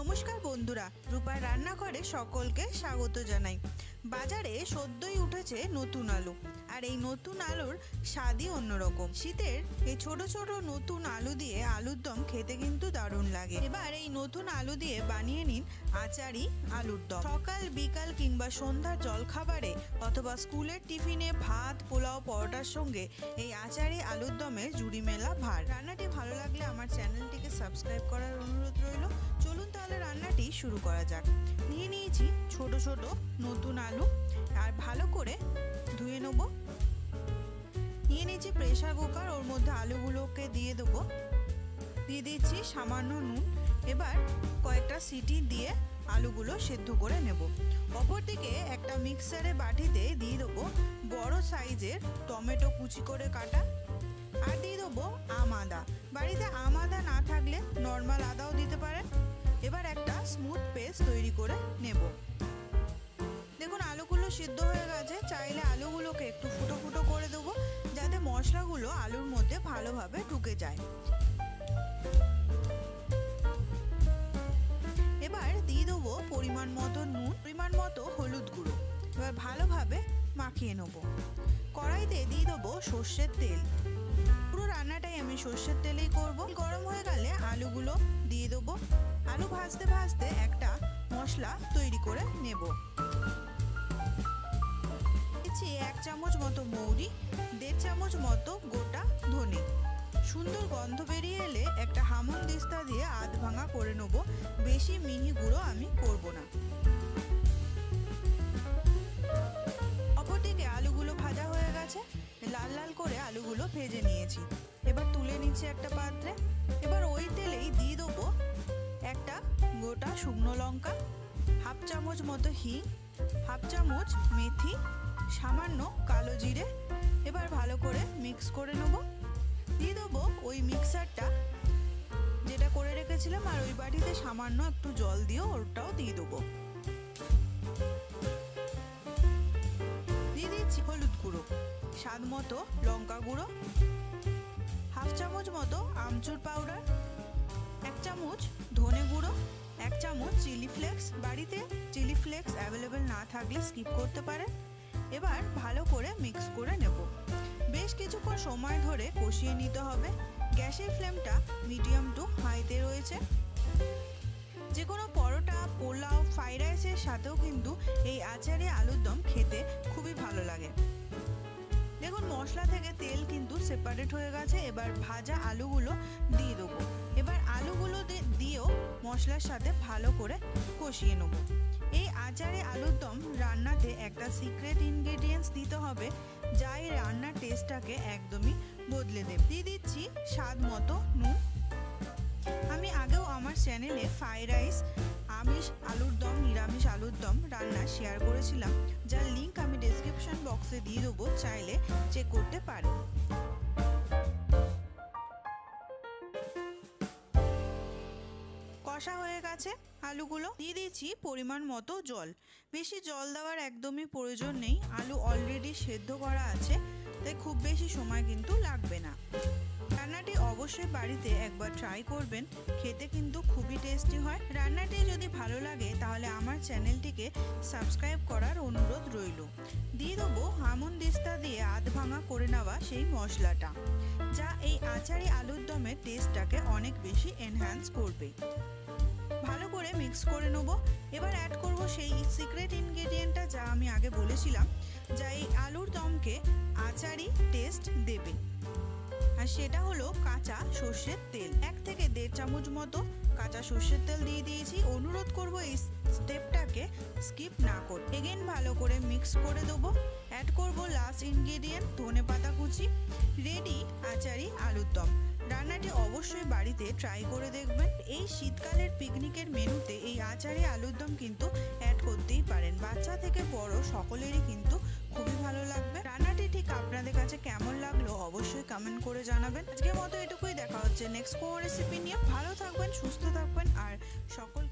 নমস্কার বন্ধুরা, রূপার রান্নাঘরে সকলকে স্বাগত জানাই। বাজারে সদ্যই উঠেছে নতুন আলু, আর এই নতুন আলুর স্বাদই অন্যরকম। শীতের এই ছোট ছোট নতুন আলু দিয়ে আলুর দম খেতে কিন্তু দারুণ লাগে। এবার এই নতুন আলু দিয়ে বানিয়ে নিন আচারি আলুর দম। সকাল, বিকাল কিংবা সন্ধ্যার জলখাবারে অথবা স্কুলের টিফিনে ভাত, পোলাও, পরোটার সঙ্গে এই আচারি আলুর দমের জুড়ি মেলা ভার। রান্নাটি আমার চ্যানেলটিকে সাবস্ক্রাইব করার অনুরোধ রইল। চলুন তাহলে রান্নাটি শুরু করা যাক। নিয়ে নিয়েছি ছোট ছোট নতুন আলু, আর ভালো করে ধুয়ে নেব। নিয়ে নিয়েছি প্রেসার কুকার, ওর মধ্যে আলুগুলোকে দিয়ে দেবো। দিয়ে দিচ্ছি সামান্য নুন। এবার কয়েকটা সিটি দিয়ে আলুগুলো সেদ্ধ করে নেব। অপরদিকে একটা মিক্সারে বাটিতে দিয়ে দেবো বড় সাইজের টমেটো কুচি করে কাটা। আর দিয়ে দেবো আম আদা বাড়িতে আম আদা না থাকলে নর্মাল আদাও দিতে পারেন এবার একটা স্মুথ পেস্ট তৈরি করে নেব। দেখুন, আলুগুলো সিদ্ধ হয়ে গেছে। চাইলে আলুগুলোকে একটু ফুটো ফুটো করে দেবো, যাতে মশলাগুলো আলুর মধ্যে ভালোভাবে ঢুকে যায়। এবার দিয়ে দেবো পরিমাণ মতো নুন, পরিমাণ মতো হলুদ গুঁড়ো। এবার ভালোভাবে মাখিয়ে নেব। কড়াইতে দিয়ে দেবো সর্ষের তেল। রান্নাটাই আমি সর্ষের তেলেই করব। গরম হয়ে গেলে আলুগুলো দিয়ে দেবো। আলু ভাজতে ভাজতে একটা মশলা তৈরি করে নেব। দিচ্ছি এক চামচ মতো মৌরি, দেড় চামচ মতো গোটা ধনে। সুন্দর গন্ধ বেরিয়ে এলে একটা হামন দিস্তা দিয়ে আধ ভাঙা করে নেব। বেশি মিহি গুঁড়ো আমি করব না। নিচ্ছি একটা পাত্রে। এবার ওই তেলেই দিয়ে দেবো একটা গোটা শুকনো লঙ্কা, হাফ চামচ মতো হিং, হাফ চামচ মেথি, সামান্য কালো জিরে। এবার ভালো করে মিক্স করে নেব। দিয়ে দেবো ওই মিক্সারটা, যেটা করে রেখেছিলাম, আর ওই বাটিতে সামান্য একটু জল দিয়ে ওটাও দিয়ে দেবো। দিয়ে দিচ্ছি হলুদ গুঁড়ো, স্বাদ মতো লঙ্কা গুঁড়ো। হাফ চামচ মতো আমচুর পাউডার এক চামচ ধনে গুঁড়ো, এক চামচ চিলি ফ্লেক্স বাড়িতে চিলি ফ্লেক্স অ্যাভেলেবেল না থাকলে স্কিপ করতে পারেন। এবার ভালো করে মিক্স করে নেব। বেশ কিছুক্ষণ সময় ধরে কষিয়ে নিতে হবে। গ্যাসের ফ্লেমটা মিডিয়াম টু হাইতে রয়েছে। যে কোনো পরোটা, পোলাও ফ্রাইড রাইসের সাথেও কিন্তু এই আচারে আলুর দম খেতে খুবই ভালো লাগে। মশলা থেকে তেল কিন্তু সেপারেট হয়ে গেছে। এবার ভাজা আলুগুলো দিয়ে দেবো। এবার আলুগুলো দিয়েও মশলার সাথে ভালো করে কষিয়ে নেব। এই আচারে আলুর দম রান্নাতে একটা সিক্রেট ইনগ্রেডিয়েন্টস দিতে হবে, যা এই রান্নার টেস্টটাকে একদমই বদলে দেবে। দিয়ে দিচ্ছি স্বাদ মতো নুন। আমি আগেও আমার চ্যানেলে ফ্রাইড রাইস আমিষ, আলুর দম আলুর দম রান্না শেয়ার করেছিলাম, যার লিঙ্ক আমি ডেসক্রিপশন বক্সে দিয়ে দেবো, চাইলে চেক করতে পারেন কষা হয়ে গেছে আলুগুলো। দিয়ে দিয়েছি পরিমাণ মতো জল। বেশি জল দেওয়ার একদমই প্রয়োজন নেই। আলু অলরেডি সেদ্ধ করা আছে, তাই খুব বেশি সময় কিন্তু লাগবে না। রান্নাটি অবশ্যই বাড়িতে একবার ট্রাই করবেন। খেতে কিন্তু খুবই টেস্টি হয়। রান্নাটি যদি ভালো লাগে, তাহলে আমার চ্যানেলটিকে সাবস্ক্রাইব করার অনুরোধ রইল। দিয়ে দেবো হামন দিস্তা দিয়ে আধ ভাঙা করে নেওয়া সেই মশলাটা, যা এই আচারি আলুর দমের টেস্টটাকে অনেক বেশি এনহ্যান্স করবে। ভালো করে মিক্স করে নেব। এবার অ্যাড করব সেই সিক্রেট ইনগ্রেডিয়েন্টটা যা আমি আগে বলেছিলাম, যা এই আলুর দমকে আচারি টেস্ট দেবে। আর সেটা হলো কাঁচা সর্ষের তেল। এক থেকে দেড় চামচ মতো কাঁচা সর্ষের তেল দিয়ে দিয়েছি। অনুরোধ করব এই স্টেপটাকে স্কিপ না কর। এগেন ভালো করে মিক্স করে দেবো। অ্যাড করব লাস্ট ইনগ্রেডিয়েন্ট ধনে পাতা কুচি রেডি আচারি আলুর দম। রান্নাটি অবশ্যই বাড়িতে ট্রাই করে দেখবেন। এই শীতকালের পিকনিকের মেনুতে এই আচারে আলুর দম কিন্তু অ্যাড করতেই পারেন। বাচ্চা থেকে বড় সকলেরই কিন্তু খুবই ভালো লাগবে। রান্নাটি ঠিক আপনাদের কাছে কেমন লাগল অবশ্যই কমেন্ট করে জানাবেন। আজকের মতো এটুকুই, দেখা হচ্ছে নেক্সট কোনো রেসিপি নিয়ে। ভালো থাকবেন, সুস্থ থাকবেন, আর সকল